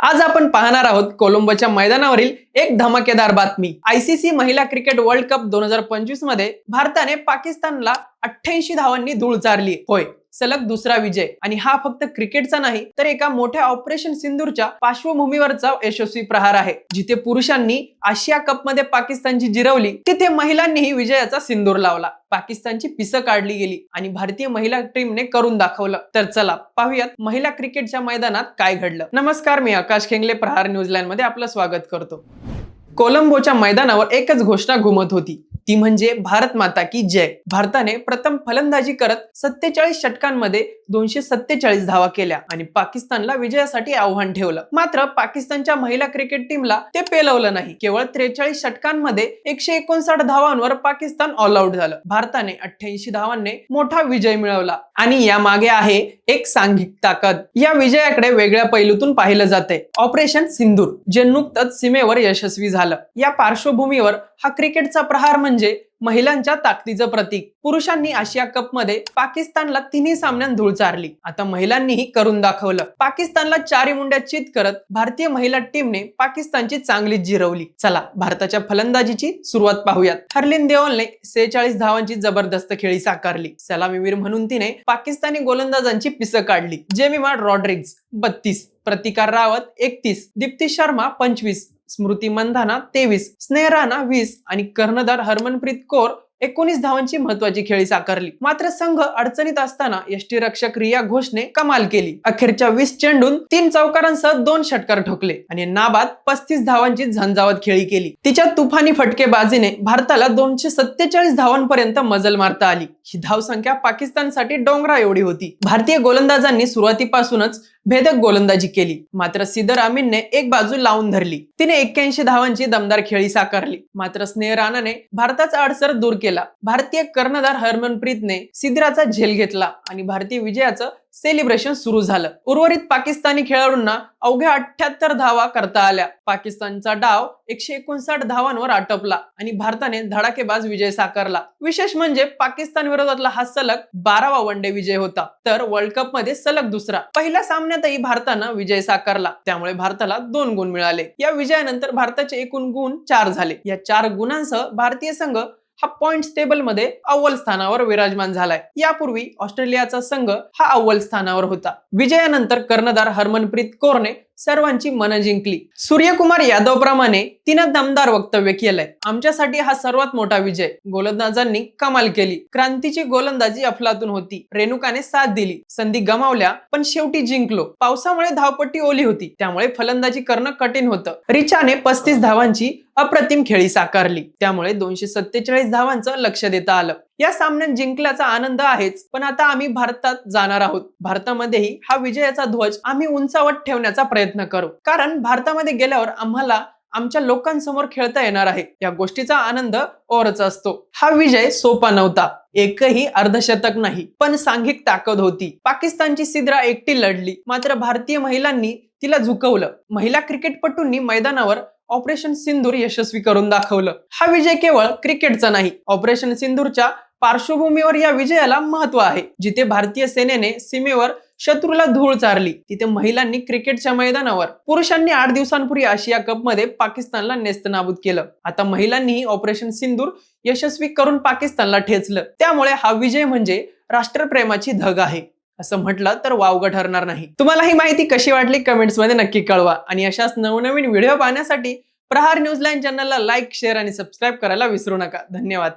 आज आपण पाहणार आहोत कोलंबोच्या मैदानावरील एक धमाकेदार बातमी. आयसीसी महिला क्रिकेट वर्ल्ड कप दोन हजार पंचवीसमध्ये भारताने पाकिस्तानला अठ्ठ्याऐंशी धावांनी धूळ चारली. होय सलग दुसरा विजय. आणि हा फक्त क्रिकेटचा नाही तर एका मोठ्या ऑपरेशन सिंदूरच्या पार्श्वभूमीवरचा यशस्वी प्रहार आहे. जिथे पुरुषांनी आशिया कपमध्ये पाकिस्तानची जिरवली तिथे महिलांनीही विजयाचा सिंदूर लावला. पाकिस्तानची पिसं काढली गेली आणि भारतीय महिला टीमने करून दाखवलं. तर चला पाहूयात महिला क्रिकेटच्या मैदानात काय घडलं. नमस्कार मी आकाश खेंगले प्रहार न्यूझीलँडमध्ये आपलं स्वागत करतो. कोलंबोच्या मैदानावर एकच घोषणा घुमत होती. ती म्हणजे भारत माता की जय. भारताने प्रथम फलंदाजी करत सत्तेचाळीस षटकांमध्ये दोनशे सत्तेचाळीस धावा केल्या आणि पाकिस्तानला विजयासाठी आव्हान ठेवलं. मात्र पाकिस्तानच्या महिला क्रिकेट टीमला ते पेलवलं नाही. केवळ त्रेचाळीस षटकांमध्ये एकशे एकोणसाठ धावांवर पाकिस्तान ऑल आउट झालं. भारताने अठ्ठ्याऐंशी धावांनी मोठा विजय मिळवला. आणि या मागे आहे एक सांघिक ताकद. या विजयाकडे वेगळ्या पैलूतून पाहिलं जाते. ऑपरेशन सिंदूर जे नुकतंच सीमेवर यशस्वी झालं. या पार्श्वभूमीवर हा क्रिकेटचा प्रहार म्हणजे म्हणजे महिलांच्या ताकदीचं प्रतीक. पुरुषांनी आशिया कपमध्ये पाकिस्तानला तिन्ही सामन्यात धूळ चारली. आता महिलांनीही करून दाखवलं. पाकिस्तानला चारी मुंड्या चित करत भारतीय महिला टीमने पाकिस्तानची चांगलीच जिरवली. चला भारताच्या फलंदाजीची सुरुवात पाहूयात. हरलिन देओलने सेहेचाळीस धावांची जबरदस्त खेळी साकारली. सलामीवीर म्हणून तिने पाकिस्तानी गोलंदाजांची पिसं काढली. जेमिमा रॉड्रिग्ज बत्तीस. प्रतिकार रावत एकतीस. दीप्ती शर्मा पंचवीस. स्मृती मंधाना तेवीस स्नेहराना वीस आणि कर्णधार हरमनप्रीत कौर एकोणीस धावांची महत्वाची खेळी साकारली. मात्र संघ अडचणीत असताना यष्टीरक्षक रिया घोषने कमाल केली. अखेरच्या वीस चेंडून तीन चौकारांसह दोन षटकार ठोकले आणि नाबाद पस्तीस धावांची झंझावत खेळी केली. तिच्या तुफानी फटकेबाजीने भारताला दोनशे सत्तेचाळीस धावांपर्यंत मजल मारता आली. ही धावसंख्या पाकिस्तानसाठी डोंगरा एवढी होती. भारतीय गोलंदाजांनी सुरुवातीपासूनच भेदक गोलंदाजी केली. मात्र सिदर आमीनने एक बाजू लावून धरली. तिने एक्क्याऐंशी धावांची दमदार खेळी साकारली. मात्र स्नेह राणाने भारताचा अडसर दूर केला. भारतीय कर्णधार हरमनप्रीतने सिद्राचा झेल घेतला आणि भारतीय विजयाचं सेलिब्रेशन सुरू झालं. उर्वरित पाकिस्तानी खेळाडूंना अवघ्या अठ्याहत्तर धावा करता आल्या. पाकिस्तानचा डाव एकशे एकोणसाठ धावांवर आटपला आणि भारताने धडाकेबाज विजय साकारला. विशेष म्हणजे पाकिस्तान विरोधातला हा सलग बारावा वन डे विजय होता. तर वर्ल्ड कपमध्ये सलग दुसरा. पहिल्या सामन्यातही भारतानं विजय साकारला. त्यामुळे भारताला दोन गुण मिळाले. या विजयानंतर भारताचे एकूण गुण चार झाले. या चार गुणांसह भारतीय संघ हा पॉइंट टेबलमध्ये अव्वल स्थानावर विराजमान झालाय. यापूर्वी ऑस्ट्रेलियाचा संघ हा अव्वल स्थानावर होता. विजयानंतर कर्णधार हरमनप्रीत कौरने सर्वांची मनं जिंकली. सूर्यकुमार यादव प्रमाणे तिनं दमदार वक्तव्य केलंय. आमच्यासाठी हा सर्वात मोठा विजय. गोलंदाजांनी कमाल केली. क्रांतीची गोलंदाजी अफलातून होती. रेणुकाने साथ दिली. संधी गमावल्या पण शेवटी जिंकलो. पावसामुळे धावपट्टी ओली होती. त्यामुळे फलंदाजी करणं कठीण होतं. रिचाने पस्तीस धावांची अप्रतिम खेळी साकारली. त्यामुळे दोनशे सत्तेचाळीस धावांचं लक्ष देता आलं. या सामन्यात जिंकल्याचा आनंद आहेच. पण आता आम्ही भारतात जाणार आहोत. भारतामध्येही हा विजयाचा ध्वज आम्ही उंचावत ठेवण्याचा प्रयत्न करू. कारण भारतामध्ये गेल्यावर आम्हाला आमच्या लोकांसमोर खेळता येणार आहे. या गोष्टीचा आनंद ओरच असतो. हा विजय सोपा नव्हता. एकही अर्धशतक नाही. पण सांघिक ताकद होती. पाकिस्तानची सिद्रा एकटी लढली. मात्र भारतीय महिलांनी तिला झुकवलं. महिला क्रिकेटपटूंनी मैदानावर ऑपरेशन सिंदूर यशस्वी करून दाखवलं. हा विजय केवळ क्रिकेटचा नाही ऑपरेशन सिंदूरच्या पार्श्वभूमीवर या विजयाला महत्त्व आहे. जिथे भारतीय सेनेने सीमेवर शत्रूला धूळ चारली तिथे महिलांनी क्रिकेटच्या मैदानावर पुरुषांनी आठ दिवसांपूर्वी आशिया कपमध्ये पाकिस्तानला नेस्तनाबूत केलं. आता महिलांनीही ऑपरेशन सिंदूर यशस्वी करून पाकिस्तानला ठेचलं. त्यामुळे हा विजय म्हणजे राष्ट्रप्रेमाची धग आहे. असं म्हटलं तर वावगं ठरणार नाही. तुम्हाला ही माहिती कशी वाटली कमेंट्समध्ये नक्की कळवा. आणि अशाच नवनवीन व्हिडिओ पाहण्यासाठी प्रहार न्यूज लाईन चॅनलला लाईक शेअर आणि सबस्क्राईब करायला विसरू नका. धन्यवाद.